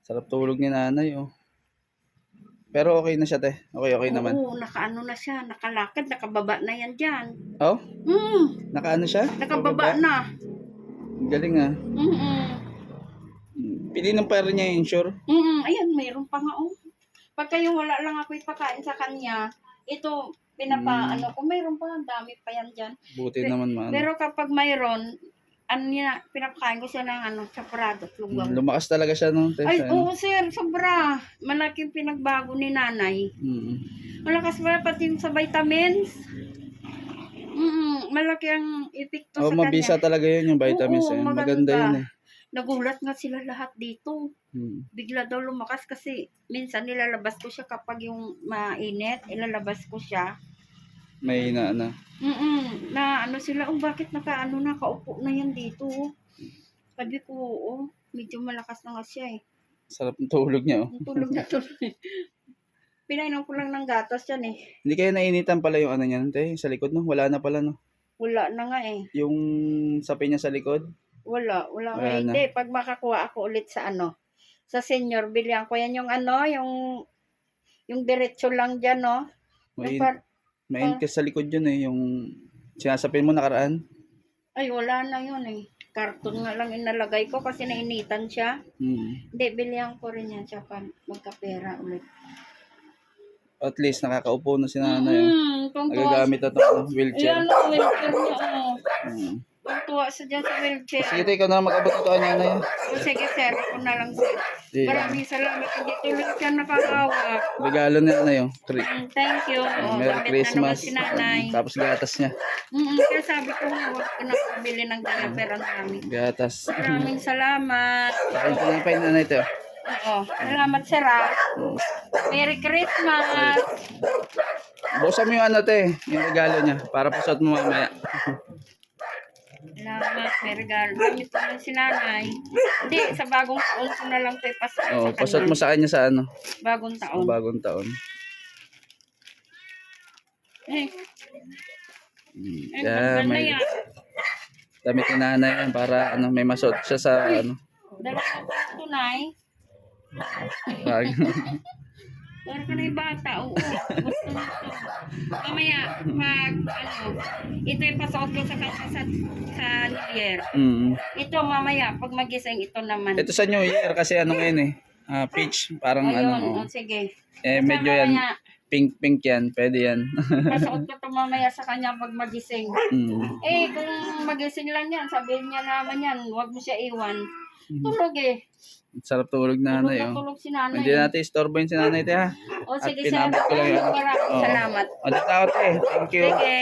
Sarap tulog ni nanay, oh. Pero okay na siya, te. Okay, okay naman. Oo, nakaano na siya, nakalakad, nakababa na yan dyan. Oh, Hmm, nakaano siya? nakababa na. Galing, ah. Mm-mm. Pili ng pera niya yung insure. Mm, ayan, mayroon pa nga oh. Pagka yung wala lang ako ipakain sa kanya, ito, pinapa, Mm. ano ko, mayroon pa, ang dami pa yan dyan. Buti Pe- naman, man. Pero kapag mayroon, ano niya, pinapakain ko siya ng ano, chaparado, lugaw. Lumakas talaga siya, no? Te, Ay, oo sir, sobra. Malaking pinagbago ni nanay. Mm. Malakas pala pati yung sa vitamins. Mm, malaki ang epekto Oh, sa mabisa kanya. talaga yun, yung vitamins. Oo, eh. Maganda maganda. yun, eh. Nagulat nga sila lahat dito. Mm. bigla daw lumakas kasi minsan nilalabas ko siya kapag yung mainit, ilalabas ko siya. May na, na. Mm na ano sila, oh bakit naka ano nakaupo na yan dito? Sabi ko, oo, medyo malakas na nga siya eh. Sarap ng tulog niya, oh. Ang tulog na tulog. Pinainom ko lang ng gatas yan eh. Hindi kaya nainitan pala yung ano niyan, te, sa likod, no? Wala na pala, no? Wala na nga eh. Yung sapi niya sa likod. Wala, wala, Wala nga. na. Hindi, pag makakuha ako ulit sa ano, sa senior, bilihan ko yan yung ano, yung yung diretso lang dyan, no? May, Yung par- may ka sa likod yun, eh. Yung sinasapin mo nakaraan. Ay, wala na yun eh. Karton nga lang inalagay ko kasi nainitan siya. Mm. Hindi, bilihan ko rin yan siya pa magkapera ulit. At least nakakaupo na si nanay. tuwa, Nagagamit na to, ano, wheelchair. Ayan, wheelchair niya, oh. Mm. Kung tuwa siya dyan sa wheelchair. Sige, te, ikaw na lang mag-abot ito kay nanay. O, sige, sir, ako na lang, sir. Sige. Maraming salamat. Hindi tulog siya nakakaawa. Regalo ni nanay, oh. Cri- Mm, Thank you. Oh, Merry gamit Christmas. Na naman si nanay. Tapos gatas niya. Mm, kaya sabi ko huwag ko na bumili ng diaper ang dami. Gatas. Maraming salamat. Kain ko na pa yung nanay, te. oh. Oo, salamat, sir, ah. Merry Christmas. Bukasan mo yung ano, te. Yung regalo niya. Para pasot mo mamaya. Salamat, may regalo. Gamit ko si nanay. Hindi, sa bagong taon ko na lang ito ipasa Oh, sa pasot kanya. mo sa kanya sa ano. Bagong Sa taon. bagong taon. Eh, Mm. eh, Yeah, tagal na may yan. damit ni nanay yan para ano, may masot siya sa ano. Dala ko pa tunay. Pag, Pero ka na yung bata, oo. Gusto mo ito. Mamaya, pag, ano, ito yung pasuot ko sa kanya sa, sa Year. mm. Ito mamaya, pag magising, ito naman. Ito sa New Year kasi ano ngayon eh. Ah, peach. Parang Ayun, ano. oh, oh. sige. Eh, medyo yan. Mamaya, Pink, pink yan. Pwede yan. Pasuot ko ito mamaya sa kanya pag magising. mm. Eh, kung magising lang yan, sabihin niya naman yan, huwag mo siya iwan. Tulog eh. Sarap tulog Tulog nanay. na Oh. tulog si nanay. Hindi natin istorbohin si nanay te ha. O At sige, sir. pinabot ko lang yan. Maraming Oo. salamat. O, dito ako te. Thank you. Sige.